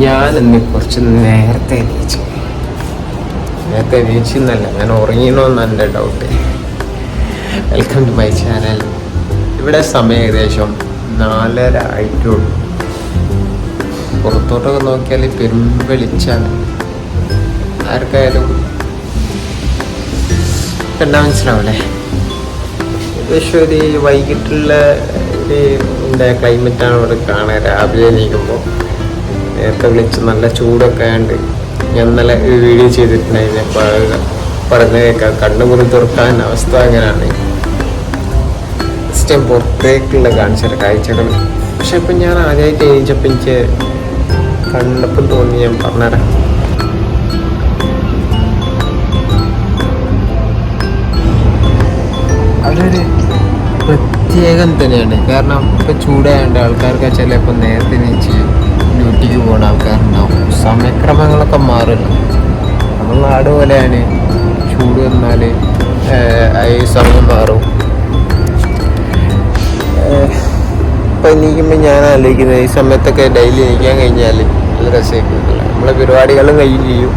ഞാൻ ഇന്ന് കുറച്ച് നേരത്തെ എണീച്ചു. നേരത്തെ എണീച്ചെന്നല്ല ഞാൻ ഉറങ്ങിയണമെന്ന് എന്റെ doubt welcome to my channel ഇവിടെ സമയം ഏകദേശം നാലര ആയിട്ടുള്ളൂ. പുറത്തോട്ടൊക്കെ നോക്കിയാൽ പെരും വെളിച്ചാണ് ആർക്കായാലും എന്നാ മനസ്സിലാവല്ലേ ഏകദേശം ഒരു വൈകിട്ടുള്ള ഒരു എന്താ ക്ലൈമറ്റാണ് ഇവിടെ കാണാൻ രാവിലെ എണീക്കുമ്പോൾ നേരത്തെ വിളിച്ച് നല്ല ചൂടൊക്കെ ആയതുകൊണ്ട് ഞാൻ ഇന്നലെ വീഡിയോ ചെയ്തിട്ടുണ്ടായിരുന്നു. പറഞ്ഞു കേൾക്കാം. കണ്ണുമുറി തുറക്കാൻ അവസ്ഥ അങ്ങനെയാണ്. ജസ്റ്റ് പുറത്തേക്കുള്ള കാണിച്ച കാഴ്ചകൾ. പക്ഷെ ഇപ്പം ഞാൻ ആദ്യമായിട്ട് എണീച്ചപ്പോൾ എനിക്ക് കണ്ടപ്പം തോന്നി ഞാൻ പറഞ്ഞുതരാം. അതൊരു പ്രത്യേകം തന്നെയാണ്. കാരണം ഇപ്പം ചൂടായതുകൊണ്ട് ആൾക്കാർക്ക് ചിലപ്പോൾ നേരത്തെ നീച്ച് ഡ്യൂട്ടിക്ക് പോകുന്ന ആൾക്കാരുണ്ടാവും. സമയക്രമങ്ങളൊക്കെ മാറില്ല. നമ്മൾ നാട് പോലെയാണ്. ചൂട് വന്നാൽ ഈ സമയം മാറും. ഇപ്പം എണീക്കുമ്പോൾ ഞാൻ ആലോചിക്കുന്നത് ഈ സമയത്തൊക്കെ ഡെയിലി എണീക്കാൻ കഴിഞ്ഞാൽ നല്ല രസമായിരിക്കും. നമ്മളെ പരിപാടികളും കഴിയും ചെയ്യും.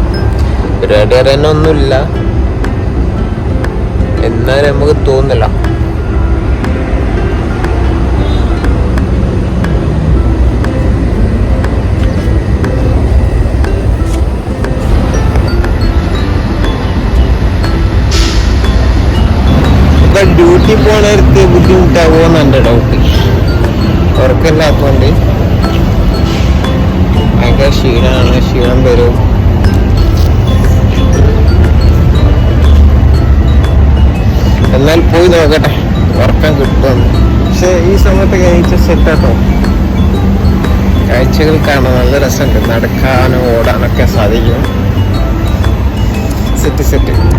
പരിപാടി അറിയാനൊന്നുമില്ല എന്നാലും നമുക്ക് തോന്നില്ല ഇപ്പൊ ഡ്യൂട്ടി പോണവർക്ക് ബുദ്ധിമുട്ടാകുമോന്ന് എന്റെ ഡൗട്ട് ഉറക്കല്ലാത്തോണ്ട് ഭയങ്കര ക്ഷീണമാണ് ക്ഷീണം വരും. എന്നാൽ പോയി നോക്കട്ടെ. ഉറക്കം കിട്ടും. പക്ഷെ ഈ സമയത്ത് കഴിച്ച സെറ്റാട്ടോ. കാഴ്ചകൾ കാണാൻ നല്ല രസമുണ്ട്. നടക്കാനും ഓടാനൊക്കെ സാധിക്കും. Set set.